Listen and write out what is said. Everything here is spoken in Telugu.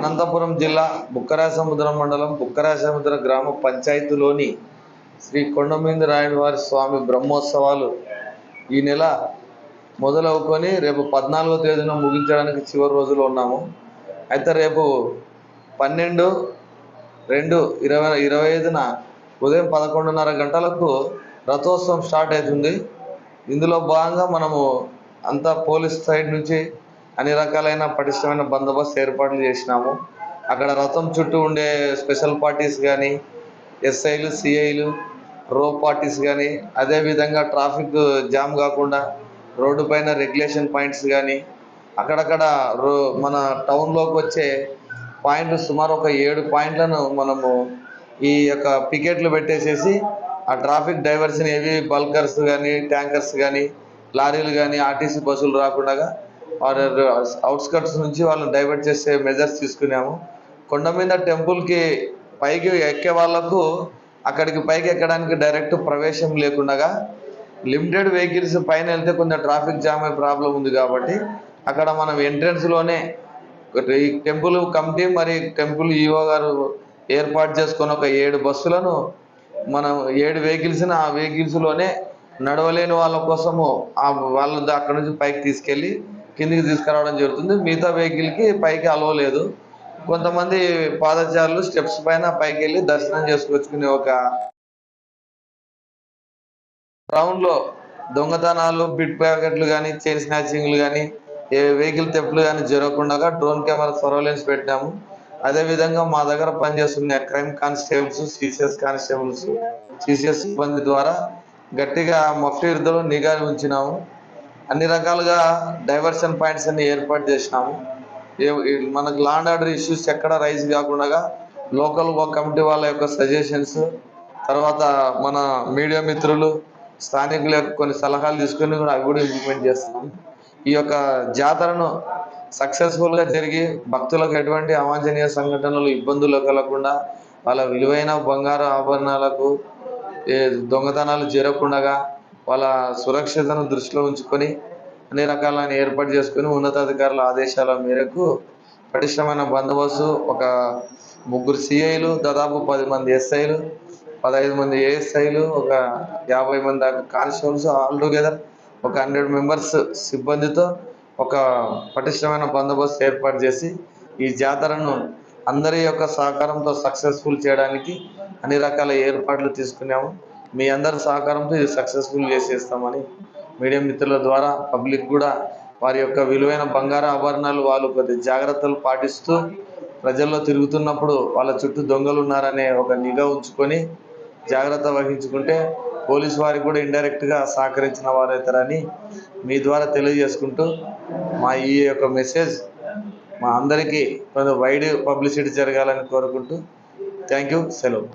అనంతపురం జిల్లా బుక్కరాసముద్రం మండలం బుక్కరాసముద్ర గ్రామ పంచాయతీలోని శ్రీ కొండమీంద రాయని వారి స్వామి బ్రహ్మోత్సవాలు ఈ నెల మొదలవుకొని రేపు పద్నాలుగో తేదీన ముగించడానికి చివరి రోజులో ఉన్నాము. అయితే రేపు పన్నెండు రెండు ఇరవై ఇరవై ఐదున ఉదయం పదకొండున్నర గంటలకు రథోత్సవం స్టార్ట్ అవుతుంది. ఇందులో భాగంగా మనము అంతా పోలీస్ సైడ్ నుంచి అన్ని రకాలైన పటిష్టమైన బందోబస్తు ఏర్పాట్లు చేసినాము. అక్కడ రథం చుట్టూ ఉండే స్పెషల్ పార్టీస్ కానీ ఎస్ఐలు సిఐలు రో పార్టీస్ కానీ అదేవిధంగా ట్రాఫిక్ జామ్ కాకుండా రోడ్డు పైన రెగ్యులేషన్ పాయింట్స్ కానీ అక్కడక్కడ రో మన టౌన్లోకి వచ్చే పాయింట్లు సుమారు ఒక ఏడు పాయింట్లను మనము ఈ యొక్క పికెట్లు పెట్టేసేసి ఆ ట్రాఫిక్ డైవర్షన్ ఏవి బల్కర్స్ కానీ ట్యాంకర్స్ కానీ లారీలు కానీ ఆర్టీసీ బస్సులు రాకుండా వారి అవుట్స్కట్స్ నుంచి వాళ్ళని డైవర్ట్ చేసే మెజర్స్ తీసుకున్నాము. కొండ మీద టెంపుల్కి పైకి ఎక్కే వాళ్ళకు అక్కడికి పైకి ఎక్కడానికి డైరెక్ట్ ప్రవేశం లేకుండా లిమిటెడ్ వెహికల్స్ పైన వెళ్తే కొంచెం ట్రాఫిక్ జామ్ అయ్యే ప్రాబ్లం ఉంది కాబట్టి అక్కడ మనం ఎంట్రన్స్లోనే ఈ టెంపుల్ కమిటీ మరి టెంపుల్ ఈఓ గారు ఏర్పాటు చేసుకున్న ఒక ఏడు బస్సులను మనం ఏడు వెహికల్స్ని ఆ వెహికల్స్లోనే నడవలేని వాళ్ళ కోసము ఆ వాళ్ళ అక్కడ నుంచి పైకి తీసుకెళ్ళి కిందికి తీసుకురావడం జరుగుతుంది. మిగతా వెహికల్కి పైకి అలవ లేదు. కొంతమంది పాదచారులు స్టెప్స్ పైన పైకి వెళ్ళి దర్శనం చేసుకొచ్చుకునే ఒక రౌండ్లో దొంగతనాలు బిట్ ప్యాకెట్లు కానీ చైన్ స్నాచింగ్లు కానీ ఏ వెహికల్ తెప్పులు కానీ జరగకుండా డ్రోన్ కెమెరా సర్వేలెన్స్ పెట్టాము. అదేవిధంగా మా దగ్గర పనిచేస్తున్న crime constables CCS constables CCS సిబ్బంది ద్వారా గట్టిగా మఫ్టీర్దలో నిఘా ఉంచినాము. అన్ని రకాలుగా డైవర్షన్ పాయింట్స్ అన్ని ఏర్పాటు చేసినాము. మనకు లాండ్ ఆర్డర్ ఇష్యూస్ ఎక్కడ రైజ్ కాకుండా లోకల్ కమిటీ వాళ్ళ యొక్క సజెషన్స్ తర్వాత మన మీడియా మిత్రులు స్థానికుల యొక్క కొన్ని సలహాలు తీసుకొని కూడా అవి కూడా ఇంప్లిమెంట్ చేస్తున్నాం. ఈ యొక్క జాతరను సక్సెస్ఫుల్గా జరిగి భక్తులకు ఎటువంటి అవాంఛనీయ సంఘటనలు ఇబ్బందులు కలగకుండా వాళ్ళ విలువైన బంగారు ఆభరణాలకు ఏ దొంగతనాలు జరగకుండా వాళ్ళ సురక్షతను దృష్టిలో ఉంచుకొని అన్ని రకాలను ఏర్పాటు చేసుకుని ఉన్నతాధికారుల ఆదేశాల మేరకు పటిష్టమైన బందోబస్తు ఒక ముగ్గురు సిఐలు దాదాపు పది మంది ఎస్ఐలు పదహైదు మంది ఏఎస్ఐలు ఒక యాభై మంది దాకా కానిస్టేబుల్స్ ఆల్ టుగెదర్ ఒక హండ్రెడ్ మెంబర్స్ సిబ్బందితో ఒక పటిష్టమైన బందోబస్తు ఏర్పాటు చేసి ఈ జాతరను అందరి యొక్క సహకారంతో సక్సెస్ఫుల్ చేయడానికి అన్ని రకాల ఏర్పాట్లు తీసుకున్నాము. మీ అందరి సహకారంతో ఇది సక్సెస్ఫుల్ చేసేస్తామని మీడియా మిత్రుల ద్వారా పబ్లిక్ కూడా వారి యొక్క విలువైన బంగారు ఆభరణాలు వాళ్ళు కొద్ది జాగ్రత్తలు పాటిస్తూ ప్రజల్లో తిరుగుతున్నప్పుడు వాళ్ళ చుట్టూ దొంగలు ఉన్నారనే ఒక నిఘా ఉంచుకొని జాగ్రత్త వహించుకుంటే పోలీసు వారికి కూడా ఇండైరెక్ట్గా సహకరించిన వారైతారని మీ ద్వారా తెలియజేసుకుంటూ మా ఈ యొక్క మెసేజ్ మా అందరికీ కొంచెం వైడ్ పబ్లిసిటీ జరగాలని కోరుకుంటూ థ్యాంక్ యూ సెలవు.